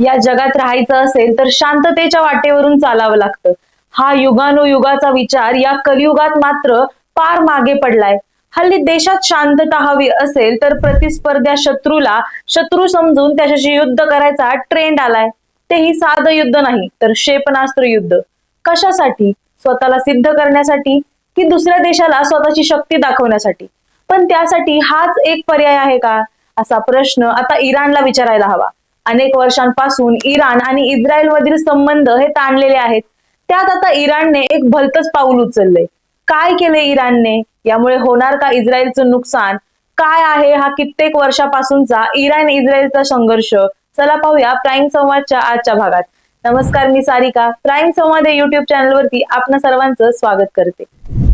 या जगात राहायचं असेल तर शांततेच्या वाटेवरून चालावं लागतं. हा युगानुयुगाचा विचार या कलियुगात मात्र फार मागे पडलाय. हल्ली देशात शांतता हवी असेल तर प्रतिस्पर्ध्या शत्रूला शत्रू समजून त्याच्याशी युद्ध करायचा ट्रेंड आलाय. तेही साधं युद्ध नाही तर क्षेपणास्त्र युद्ध. कशासाठी? स्वतःला सिद्ध करण्यासाठी? की दुसऱ्या देशाला स्वतःची शक्ती दाखवण्यासाठी? पण त्यासाठी हाच एक पर्याय आहे का? असा प्रश्न आता इराणला विचारायला हवा. अनेक वर्षांपासून इराण आणि इस्रायल मधील संबंध हे ताणलेले आहेत. त्यात आता इराणने एक भलतच पाऊल उचललंय. काय केले इराणने? यामुळे होणार का इस्रायलचं नुकसान? काय आहे हा कित्येक वर्षापासूनचा इराण इस्रायलचा संघर्ष? चला पाहूया प्राईम संवादच्या आजच्या भागात. नमस्कार मी सारिका. प्राईम संवाद या युट्यूब चॅनलवरती आपणा सर्वांचं स्वागत करते.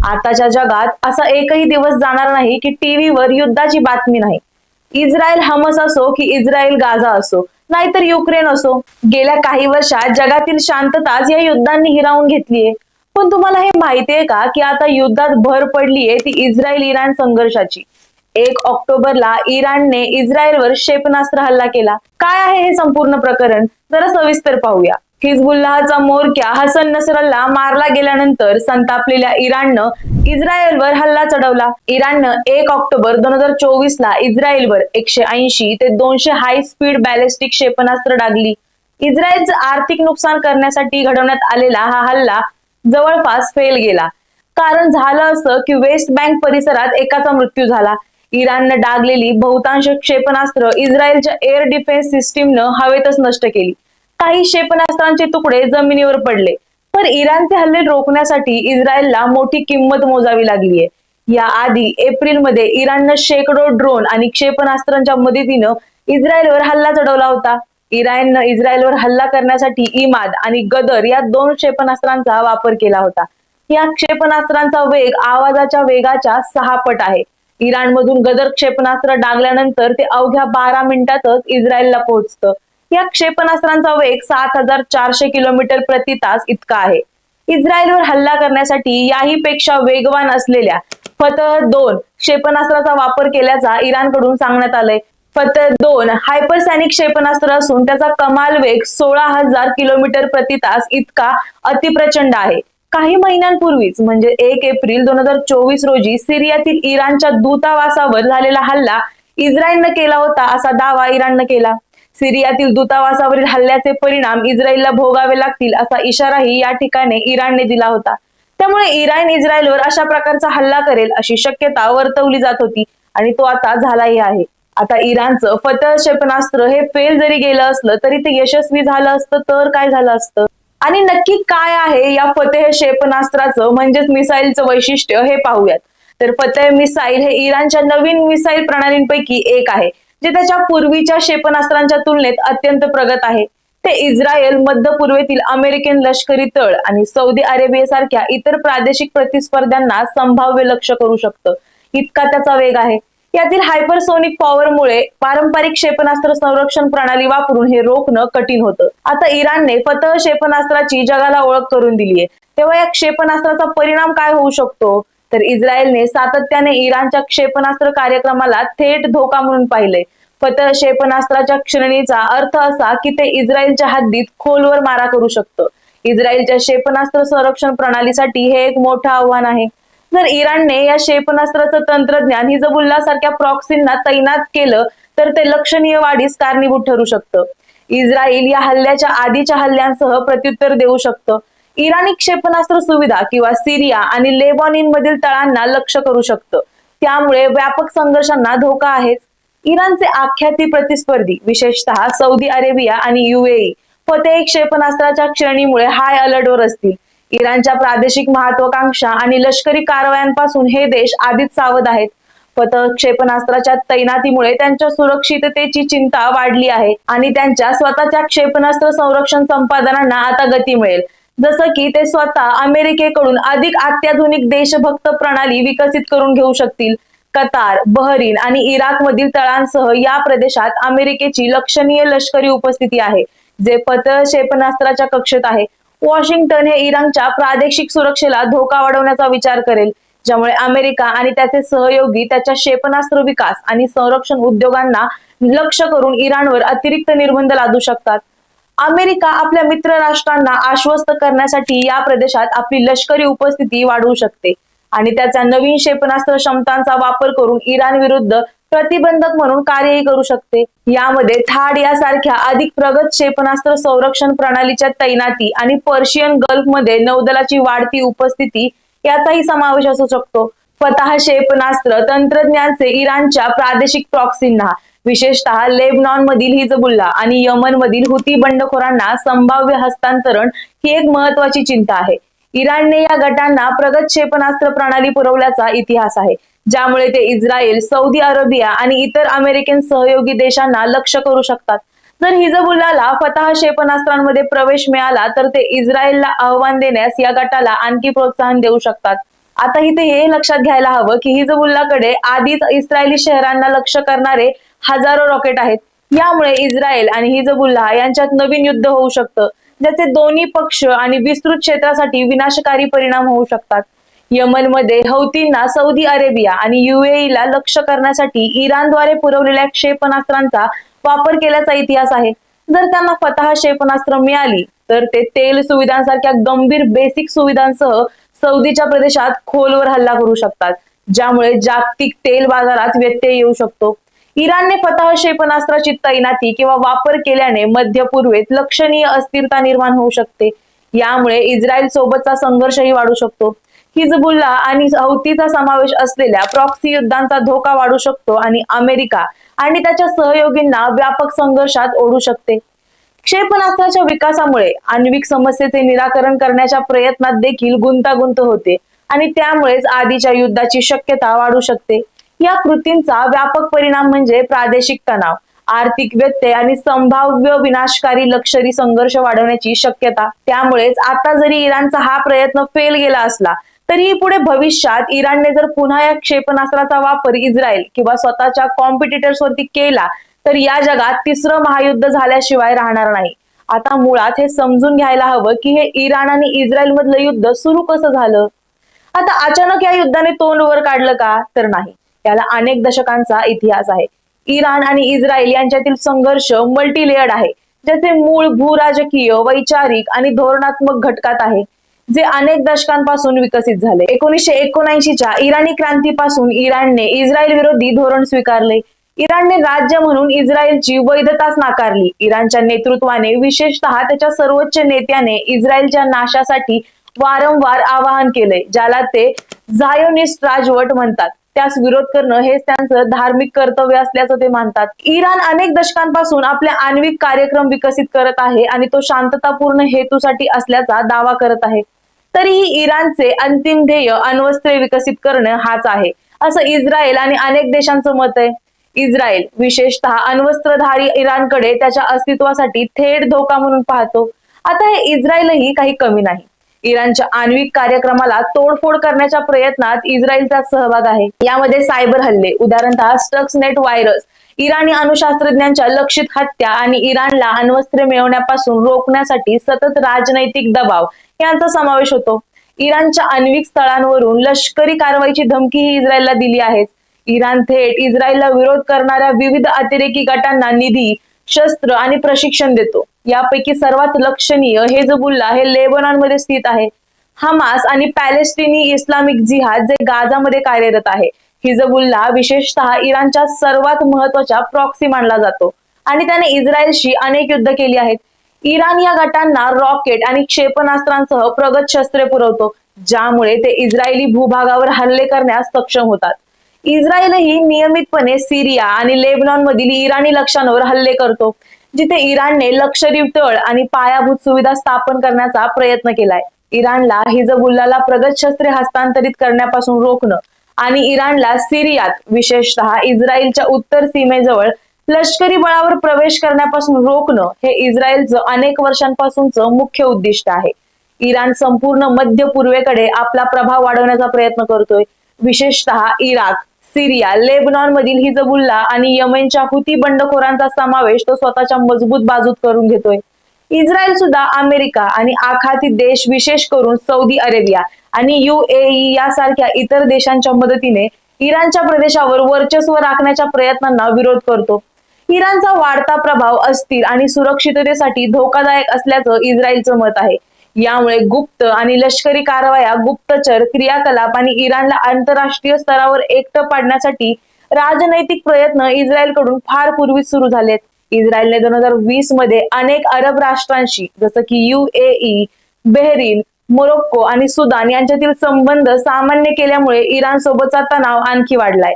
आताच्या जगात असा एकही दिवस जाणार नाही की टीव्हीवर युद्धाची बातमी नाही. इस्रायल हमस असो की इस्रायल गाझा असो नाहीतर युक्रेन असो. गेल्या काही वर्षात जगातील शांतताच या युद्धांनी हिरावून घेतलीये. पण तुम्हाला हे माहितीये का की आता युद्धात भर पडलीये ती इस्रायल इराण संघर्षाची. एक ऑक्टोबरला इराणने इस्रायलवर क्षेपणास्त्र हल्ला केला. काय आहे हे संपूर्ण प्रकरण? जरा सविस्तर पाहूया. हिजबुल्लाचा मोरक्या हसन नसरल्ला मारला गेल्यानंतर संतापलेल्या इराणनं इस्रायलवर हल्ला चढवला. इराणनं एक ऑक्टोबर दोन हजार चोवीस ला इस्रायलवर एकशे ऐंशी ते दोनशे हाय स्पीड बॅलिस्टिक क्षेपणास्त्र डागली. इस्रायलचं आर्थिक नुकसान करण्यासाठी घडवण्यात आलेला हा हल्ला जवळपास फेल गेला. कारण झालं असं की वेस्ट बँक परिसरात एकाचा मृत्यू झाला. इराणनं डागलेली बहुतांश क्षेपणास्त्र इस्रायलच्या एअर डिफेन्स सिस्टीमनं हवेतच नष्ट केली. काही क्षेपणास्त्रांचे तुकडे जमिनीवर पडले. तर इराणचे हल्ले रोखण्यासाठी इस्रायलला मोठी किंमत मोजावी लागलीय. या आधी एप्रिलमध्ये इराणनं शेकडो ड्रोन आणि क्षेपणास्त्रांच्या मदतीनं इस्रायलवर हल्ला चढवला होता. इराणनं इस्रायलवर हल्ला करण्यासाठी इमाद आणि गदर या दोन क्षेपणास्त्रांचा वापर केला होता. या क्षेपणास्त्रांचा वेग आवाजाच्या वेगाच्या सहा पट आहे. इराणमधून गदर क्षेपणास्त्र डागल्यानंतर ते अवघ्या बारा मिनिटातच इस्रायलला पोहोचतं. या क्षेपणास्त्रांचा वेग सात हजार चारशे किलोमीटर प्रति तास इतका आहे. इस्रायलवर हल्ला करण्यासाठी याही पेक्षा वेगवान असलेल्या फतह दोन क्षेपणास्त्राचा वापर केल्याचा इराणकडून सांगण्यात आलंय. फतह दोन हायपरसॅनिक क्षेपणास्त्र असून त्याचा कमाल वेग सोळा हजार किलोमीटर प्रति तास इतका अतिप्रचंड आहे. काही महिन्यांपूर्वीच म्हणजे एक एप्रिल दोन हजार चोवीस रोजी सिरियातील इराणच्या दूतावासावर झालेला हल्ला इस्रायलनं केला होता असा दावा इराणनं केला. सिरियातील दूतावासावरील हल्ल्याचे परिणाम इस्रायलला भोगावे लागतील असा इशाराही या ठिकाणी इराणने दिला होता. त्यामुळे इराण इस्रायलवर अशा प्रकारचा हल्ला करेल अशी शक्यता वर्तवली जात होती आणि तो आता झालाही आहे. आता इराणचं फतह क्षेपणास्त्र हे फेल जरी गेलं असलं तरी ते यशस्वी झालं असतं तर काय झालं असतं? आणि नक्की काय आहे या फतेह क्षेपणास्त्राचं म्हणजेच मिसाईलचं वैशिष्ट्य हे पाहूयात. तर फतेह मिसाईल हे इराणच्या नवीन मिसाईल प्रणालींपैकी एक आहे. जे त्याच्या पूर्वीच्या क्षेपणास्त्रांच्या तुलनेत अत्यंत प्रगत आहे. ते इस्रायल मध्य पूर्वेतील अमेरिकन लष्करी तळ आणि सौदी अरेबियासारख्या इतर प्रादेशिक प्रतिस्पर्ध्यांना संभाव्य लक्ष करू शकतं. इतका त्याचा वेग आहे. यातील हायपरसोनिक पॉवरमुळे पारंपरिक क्षेपणास्त्र संरक्षण प्रणाली वापरून हे रोखणं कठीण होतं. आता इराणने फतह क्षेपणास्त्राची जगाला ओळख करून दिली आहे तेव्हा या क्षेपणास्त्राचा परिणाम काय होऊ शकतो? तर इस्रायलने सातत्याने इराणच्या क्षेपणास्त्र कार्यक्रमाला थेट धोका म्हणून पाहिले. फतह क्षेपणास्त्राच्या श्रेणीचा अर्थ असा की ते इस्रायलच्या हद्दीत खोलवर मारा करू शकतं. इस्रायलच्या क्षेपणास्त्र संरक्षण प्रणालीसाठी हे एक मोठं आव्हान आहे. जर इराणने या क्षेपणास्त्राचं तंत्रज्ञान हिजबुल्ला सारख्या प्रॉक्सींना तैनात केलं तर ते लक्षणीय वाढीस कारणीभूत ठरू शकतं. इस्रायल या हल्ल्याच्या आधीच्या हल्ल्यांसह प्रत्युत्तर देऊ शकतं. इराणी क्षेपणास्त्र सुविधा किंवा सिरिया आणि लेबॉनिन मधील तळांना लक्ष करू शकतं. त्यामुळे व्यापक संघर्षांना धोका आहेच. इराणचे आख्याती प्रतिस्पर्धी विशेषतः सौदी अरेबिया आणि युएई फतेह क्षेपणास्त्राच्या श्रेणीमुळे हाय अलर्टवर असतील. इराणच्या प्रादेशिक महत्वाकांक्षा आणि लष्करी कारवायांपासून हे देश आधीच सावध आहेत. फतह क्षेपणास्त्राच्या तैनातीमुळे त्यांच्या सुरक्षिततेची चिंता वाढली आहे आणि त्यांच्या स्वतःच्या क्षेपणास्त्र संरक्षण संपादनांना आता गती मिळेल. जसं की ते स्वतः अमेरिकेकडून अधिक अत्याधुनिक देशभक्त प्रणाली विकसित करून घेऊ शकतील. कतार बहरीन आणि इराक मधील तळांसह या प्रदेशात अमेरिकेची लक्षणीय लष्करी उपस्थिती आहे जे फतह क्षेपणास्त्राच्या कक्षेत आहे. वॉशिंग्टन हे इराणच्या प्रादेशिक सुरक्षेला धोका वाढवण्याचा विचार करेल ज्यामुळे अमेरिका आणि त्याचे सहयोगी त्याच्या क्षेपणास्त्र विकास आणि संरक्षण उद्योगांना लक्ष करून इराणवर अतिरिक्त निर्बंध लादू शकतात. अमेरिका आपल्या मित्र राष्ट्रांना आश्वस्त करण्यासाठी या प्रदेशात आपली लष्करी उपस्थिती वाढवू शकते. आणि त्याचा नवीन क्षेपणास्त्र क्षमतांचा वापर करून इराण विरुद्ध प्रतिबंधक म्हणून कार्यही करू शकते. यामध्ये थाड यासारख्या अधिक प्रगत क्षेपणास्त्र संरक्षण प्रणालीच्या तैनाती आणि पर्शियन गल्फमध्ये नौदलाची वाढती उपस्थिती याचाही समावेश असू शकतो. स्वतः क्षेपणास्त्र तंत्रज्ञानाचे इराणच्या प्रादेशिक प्रॉक्सींना विशेषतः लेबनॉन मधील हिजबुल्ला आणि यमन मधील हुती बंडखोरांना संभाव्य हस्तांतरण ही एक महत्वाची चिंता आहे. इराणने या गटांना प्रगत क्षेपणास्त्र प्रणाली पुरवल्याचा इतिहास आहे ज्यामुळे ते इस्रायल सौदी अरेबिया आणि इतर अमेरिकन सहयोगी देशांना लक्ष करू शकतात. जर हिजबुल्लाला फतः क्षेपणास्त्रांमध्ये प्रवेश मिळाला तर ते इस्रायलला आव्हान देण्यास या गटाला आणखी प्रोत्साहन देऊ शकतात. आता इथे हे लक्षात घ्यायला हवं की हिजबुल्लाकडे आधीच इस्रायली शहरांना लक्ष करणारे हजारो रॉकेट आहेत. यामुळे इस्रायल आणि हिजबुल्ला यांच्यात नवीन युद्ध होऊ शकतं. ज्याचे दोन्ही पक्ष आणि विस्तृत क्षेत्रासाठी विनाशकारी परिणाम होऊ शकतात. यमनमध्ये हौतींना सौदी अरेबिया आणि युएईला लक्ष करण्यासाठी इराणद्वारे पुरवलेल्या क्षेपणास्त्रांचा वापर केल्याचा इतिहास आहे. जर त्यांना फतह क्षेपणास्त्र मिळाली तर ते तेल सुविधांसारख्या गंभीर बेसिक सुविधांसह सौदीच्या प्रदेशात खोलवर हल्ला करू शकतात ज्यामुळे जागतिक तेल बाजारात व्यत्यय येऊ शकतो. इराणने फतह क्षेपणास्त्राची तैनाती किंवा वापर केल्याने मध्य पूर्वेत लक्षणीय अस्थिरता निर्माण होऊ शकते. यामुळे इस्रायल सोबतचा संघर्षही वाढू शकतो. हिजबुल्ला आणि हौतीचा समावेश असलेल्या प्रॉक्सी युद्धांचा धोका वाढू शकतो आणि अमेरिका आणि त्याच्या सहयोगींना व्यापक संघर्षात ओढू शकते. क्षेपणास्त्राच्या विकासामुळे आण्विक समस्येचे निराकरण करण्याच्या प्रयत्नात देखील गुंतागुंत होते आणि त्यामुळेच आधीच्या युद्धाची शक्यता वाढू शकते. या कृतींचा व्यापक परिणाम म्हणजे प्रादेशिक तणाव आर्थिक व्यत्यय आणि संभाव्य विनाशकारी लष्करी संघर्ष वाढवण्याची शक्यता. त्यामुळेच आता जरी इराणचा हा प्रयत्न फेल गेला असला तरीही पुढे भविष्यात इराणने जर पुन्हा या क्षेपणास्त्राचा वापर इस्रायल किंवा स्वतःच्या कॉम्पिटिटर्स वरती केला तर या जगात तिसरं महायुद्ध झाल्याशिवाय राहणार नाही. आता मुळात हे समजून घ्यायला हवं की हे इराण आणि इस्रायल मधलं युद्ध सुरू कसं झालं? आता अचानक या युद्धाने तोंड वर काढलं का? तर नाही. याला अनेक दशकांचा इतिहास आहे. इराण आणि इस्रायल यांच्यातील संघर्ष मल्टीलेअर्ड आहे. ज्याचे मूळ भूराजकीय वैचारिक आणि धोरणात्मक घटकात आहे. जे अनेक दशकांपासून विकसित झाले. एकोणीसशे एकोणऐंशीच्या इराणी क्रांतीपासून इराणने इस्रायल विरोधी धोरण स्वीकारले. इराणने राज्य म्हणून इस्रायलची वैधताच नाकारली. इराणच्या नेतृत्वाने विशेषतः त्याच्या सर्वोच्च नेत्याने इस्रायलच्या नाशासाठी वारंवार आवाहन केले ज्याला ते झायोनिस्ट राजवट म्हणतात. त्यास विरोध करणं हेच त्यांचं धार्मिक कर्तव्य असल्याचं ते मानतात. इराण अनेक दशकांपासून आपले आण्विक कार्यक्रम विकसित करत आहे आणि तो शांततापूर्ण हेतूसाठी असल्याचा दावा करत आहे. तरीही इराणचे अंतिम ध्येय अण्वस्त्रे विकसित करणं हाच आहे. असं इस्रायल आणि अनेक देशांचं मत आहे. इस्रायल विशेषतः अण्वस्त्रधारी इराणकडे त्याच्या अस्तित्वासाठी थेट धोका म्हणून पाहतो. आता हे इस्रायलही काही कमी नाही. इराणच्या आण्विक कार्यक्रमाला तोडफोड करण्याच्या प्रयत्नात इस्रायलचा सहभाग आहे. यामध्ये सायबर हल्ले उदाहरणतः स्टक्सनेट व्हायरस इराणी अणुशास्त्रज्ञांच्या लक्षित हत्या आणि इराणला अण्वस्त्रे मिळवण्यापासून रोखण्यासाठी सतत राजनैतिक दबाव यांचा समावेश होतो. इराणच्या आण्विक स्थळांवरून लष्करी कारवाईची धमकीही इस्रायलला दिली आहे. इराण थेट इस्रायलला विरोध करणाऱ्या विविध अतिरेकी गटांना निधी शस्त्र आणि प्रशिक्षण देतो. यापैकी सर्वात लक्षणीय हेजबुल्ला हे लेबनॉनमध्ये स्थित आहे. हमास आणि पॅलेस्टिनी इस्लामिक जिहाद जे गाझामध्ये कार्यरत आहे. हिजबुल्ला विशेषतः इराणच्या सर्वात महत्त्वाच्या प्रॉक्सी मानला जातो. आणि त्याने इस्रायलशी अनेक युद्ध केली आहेत. इराण या गटांना रॉकेट आणि क्षेपणास्त्रांसह प्रगत शस्त्रे पुरवतो ज्यामुळे ते इस्रायली भूभागावर हल्ले करण्यास सक्षम होतात. इस्रायलही नियमितपणे सिरिया आणि लेबनॉन मधील इराणी लक्षांवर हल्ले करतो. जिथे इराणने लक्षरी तळ आणि पायाभूत सुविधा स्थापन करण्याचा प्रयत्न केलाय. इराणला हिजबुल्लाला प्रगत शस्त्रे हस्तांतरित करण्यापासून रोखणं आणि इराणला सिरियात विशेषतः इस्रायलच्या उत्तर सीमेजवळ लष्करी बळावर प्रवेश करण्यापासून रोखणं हे इस्रायलचं अनेक वर्षांपासूनचं मुख्य उद्दिष्ट आहे. इराण संपूर्ण मध्य पूर्वेकडे आपला प्रभाव वाढवण्याचा प्रयत्न करतोय. विशेषतः इराक सिरिया लेबनॉन मधील हिजबुल्ला आणि यमेनच्या हुती बंडखोरांचा समावेश तो स्वतःच्या मजबूत बाजूत करून घेतोय. इस्रायल सुद्धा अमेरिका आणि आखाती देश विशेष करून सौदी अरेबिया आणि युएई यासारख्या इतर देशांच्या मदतीने इराणच्या प्रदेशावर वर्चस्व राखण्याच्या प्रयत्नांना विरोध करतो. इराणचा वाढता प्रभाव अस्थिर आणि सुरक्षिततेसाठी धोकादायक असल्याचं इस्रायलचं मत आहे. यामुळे गुप्त आणि लष्करी कारवाया गुप्तचर क्रियाकलाप आणि इराणला आंतरराष्ट्रीय स्तरावर एकटं पाडण्यासाठी राजनैतिक प्रयत्न इस्रायलकडून फार पूर्वी सुरू झालेत. इस्रायलने दोन हजार वीसमध्ये अनेक अरब राष्ट्रांशी जसं की युएई बेहरीन मोरोक्को आणि सुदान यांच्यातील संबंध सामान्य केल्यामुळे इराण सोबतचा तणाव आणखी वाढलाय.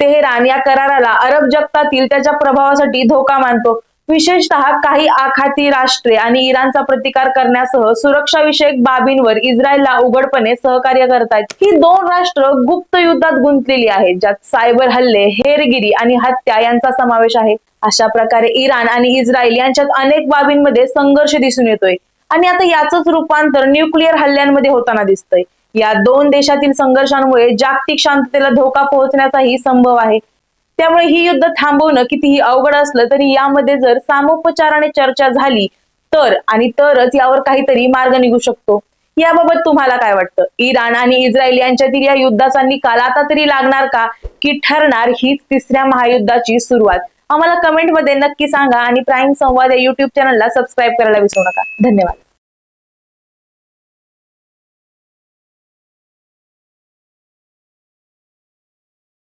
तेहरान या कराराला अरब जगतातील त्याच्या प्रभावासाठी धोका मानतो. विशेषतः काही आखाती राष्ट्रे आणि इराणचा प्रतिकार करण्यासह सुरक्षाविषयक बाबींवर इस्रायलला उघडपणे सहकार्य करतायत. ही दोन राष्ट्र गुप्त युद्धात गुंतलेली आहेत ज्यात सायबर हल्ले हेरगिरी आणि हत्या यांचा समावेश आहे. अशा प्रकारे इराण आणि इस्रायल यांच्यात अनेक बाबींमध्ये संघर्ष दिसून येतोय. आणि आता याचंच रूपांतर न्यूक्लिअर हल्ल्यांमध्ये होताना दिसतंय. या दोन देशातील संघर्षांमुळे जागतिक शांततेला धोका पोहोचण्याचाही संभव आहे. त्यामुळे ही युद्ध थांबवणं कितीही अवघड असलं तरी यामध्ये जर सामोपचाराने चर्चा झाली तर आणि तरच यावर काहीतरी मार्ग निघू शकतो. याबाबत तुम्हाला काय वाटतं? इराण आणि इस्रायल यांच्यातील या युद्धाचा निकाल आता तरी लागणार का? की ठरणार हीच तिसऱ्या महायुद्धाची सुरुवात? आम्हाला कमेंटमध्ये नक्की सांगा आणि प्राईम संवाद या युट्यूब चॅनलला सबस्क्राईब करायला विसरू नका. धन्यवाद.